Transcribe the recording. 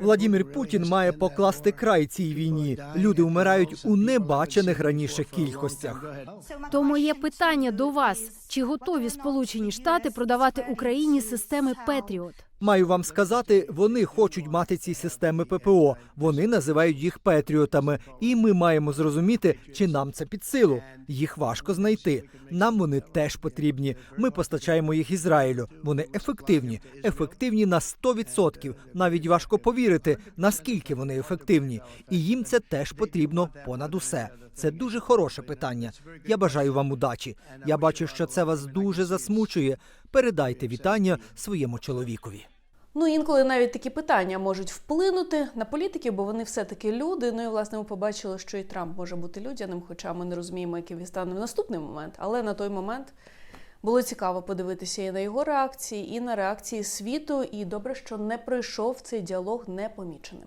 Владімір Путін має покласти край цій війні. Люди вмирають у небачених раніше кількостях. То моє питання до вас: чи готові Сполучені Штати продавати Україні системи Петріот? Маю вам сказати, вони хочуть мати ці системи ППО. Вони називають їх петріотами, і ми маємо зрозуміти, чи нам це під силу. Їх важко знайти. Нам вони теж потрібні. Ми постачаємо їх Ізраїлю. Вони ефективні, ефективні на 100%. Навіть важко повірити, наскільки вони ефективні, і їм це теж потрібно понад усе. Це дуже хороше питання. Я бажаю вам удачі. Я бачу, що це вас дуже засмучує. Передайте вітання своєму чоловікові. Ну, інколи навіть такі питання можуть вплинути на політиків, бо вони все-таки люди. Ну і власне ми побачили, що і Трамп може бути людяним, хоча ми не розуміємо, яким він стане в наступний момент. Але на той момент було цікаво подивитися і на його реакції, і на реакції світу. І добре, що не пройшов цей діалог непоміченим.